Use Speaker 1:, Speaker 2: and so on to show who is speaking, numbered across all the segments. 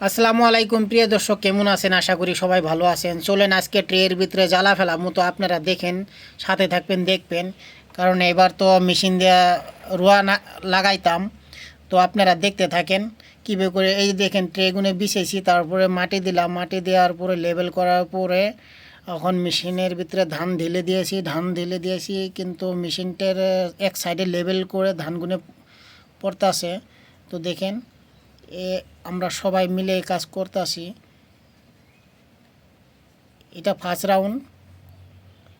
Speaker 1: আসসালামু আলাইকুম, প্রিয় দর্শক, কেমন আছেন? আশা করি সবাই ভালো আছেন। চলেন আজকে ট্রের ভিতরে জ্বালা ফেলা মতো আপনারা দেখেন, সাথে থাকবেন, দেখবেন। কারণ এবার তো মেশিন দেওয়া রোয়া লাগাইতাম। তো আপনারা দেখতে থাকেন কীভাবে করে। এই দেখেন, ট্রেগুনে বিছেছি, তারপরে মাটি দিলাম। মাটি দেওয়ার পরে লেবেল করার পরে এখন মেশিনের ভিতরে ধান ঢেলে দিয়েছি, ধান ঢেলে দিয়েছি, কিন্তু মেশিনটার এক সাইডে লেবেল করে ধানগুনে পড়তাছে। তো দেখেন, এ, আমরা সবাই মিলে এই কাজ করতেছি। এটা ফার্স্ট রাউন্ড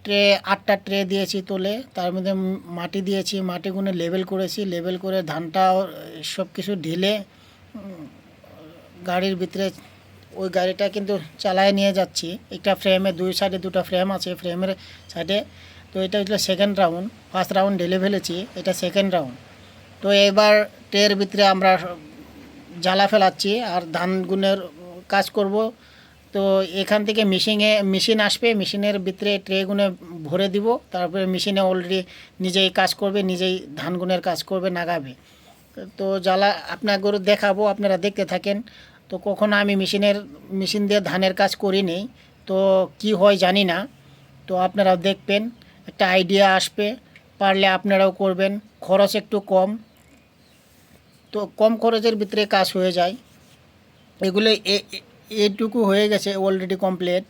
Speaker 1: ট্রে, আটটা ট্রে দিয়েছি তোলে, তার মধ্যে মাটি দিয়েছি মাটি গুনে লেবেল করেছি লেবেল করে ধানটা সব কিছু ঢেলে গাড়ির ভিতরে ওই গাড়িটা কিন্তু চালায় নিয়ে যাচ্ছি। একটা ফ্রেমে দুই সাইডে দুটো ফ্রেম আছে ফ্রেমের সাইডে তো এটা হচ্ছে সেকেন্ড রাউন্ড ফার্স্ট রাউন্ড ঢেলে ফেলেছি, এটা সেকেন্ড রাউন্ড তো এবার ট্রের ভিতরে আমরা জ্বালা ফেলাচ্ছি আর ধান গুনের কাজ করব। তো এখান থেকে মেশিনে মেশিন আসবে মেশিনের ভিতরে ট্রে গুনে ভরে দিব। তারপরে মেশিনে অলরেডি নিজেই কাজ করবে, নিজেই ধান গুনের কাজ করবে, নাগাবে। তো জ্বালা আপনার গরু দেখাবো, আপনারা দেখতে থাকেন। তো কখনো আমি মেশিনের, মেশিন দিয়ে ধানের কাজ করিনি, তো কি হয় জানি না। তো আপনারাও দেখবেন, একটা আইডিয়া আসবে, পারলে আপনারাও করবেন, খরচ একটু কম। তো কম খরচের ভিতরে কাজ হয়ে যায়। এগুলো এটুকু হয়ে গেছে অলরেডি কমপ্লিট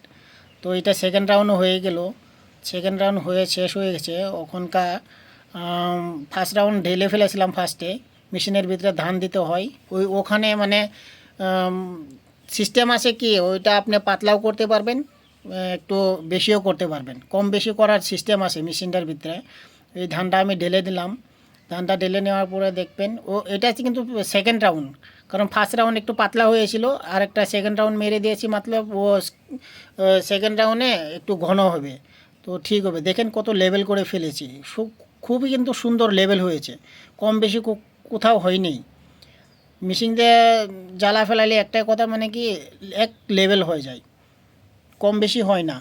Speaker 1: তো এটা সেকেন্ড রাউন্ডও হয়ে গেল। সেকেন্ড রাউন্ড হয়ে, শেষ হয়ে গেছে। ওখানকার ফার্স্ট রাউন্ড ঢেলে ফেলেছিলাম ফার্স্টে মেশিনের ভিতরে ধান দিতে হয়। ওই, ওখানে মানে সিস্টেম আছে কি, ওইটা আপনি পাতলাও করতে পারবেন একটু বেশিও করতে পারবেন। কম বেশি করার সিস্টেম আছে মেশিনটার ভিতরে। এই ধানটা আমি ঢেলে দিলাম। ধানটা ঢেলে নেওয়ার পরে দেখবেন, ও, এটা হচ্ছে কিন্তু সেকেন্ড রাউন্ড কারণ ফার্স্ট রাউন্ড একটু পাতলা হয়েছিল আর একটা সেকেন্ড রাউন্ড মেরে দিয়েছি, মতলব, ও সেকেন্ড রাউন্ডে একটু ঘন হবে। তো ঠিক হবে, দেখেন কত লেভেল করে ফেলেছি। খুবই কিন্তু সুন্দর লেভেল হয়েছে। কম বেশি কোথাও হয়নি। মেশিন দিয়ে জ্বালা ফেলালে একটাই কথা মানে কি, এক লেভেল হয়ে যায়। কম বেশি হয় না।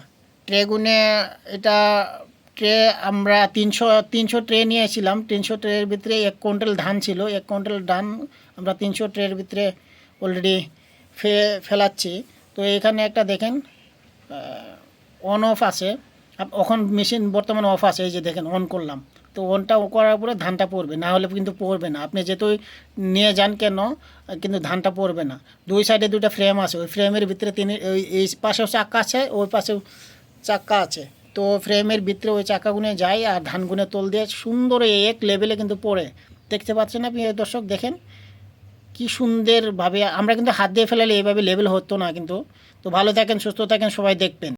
Speaker 1: ট্রে গুনে এটা ট্রে আমরা তিনশো তিনশো ট্রে নিয়েছিলাম। তিনশো ট্রের ভিতরে এক কুইন্টাল ধান ছিল। এক কুইন্টাল ধান আমরা তিনশো ট্রের ভিতরে অলরেডি ফে, ফেলাচ্ছি। তো এখানে একটা দেখেন অন অফ আছে। এখন মেশিন বর্তমানে অফ আছে। এই যে দেখেন অন করলাম। তো অনটা করার পরে ধানটা পড়বে, না হলে কিন্তু পড়বে না। আপনি যেহেতুই নিয়ে যান কেন, কিন্তু ধানটা পড়বে না। দুই সাইডে দুটো ফ্রেম আছে, ওই ফ্রেমের ভিতরে তিনি, ওই, এই পাশেও চাক্কা আছে, ওই পাশেও চাক্কা আছে। তো ফ্রেমের ভিতরে ওই চাকাগুনে যায় আর ধানগুনে তোল দিয়ে সুন্দর এক লেভেলে কিন্তু পড়ে। দেখতে পাচ্ছেন আপনি দর্শক দেখেন, কি সুন্দরভাবে, আমরা কিন্তু হাত দিয়ে ফেলালে এইভাবে লেভেল হতো না কিন্তু। তো ভালো থাকেন, সুস্থ থাকেন, সবাই দেখবেন।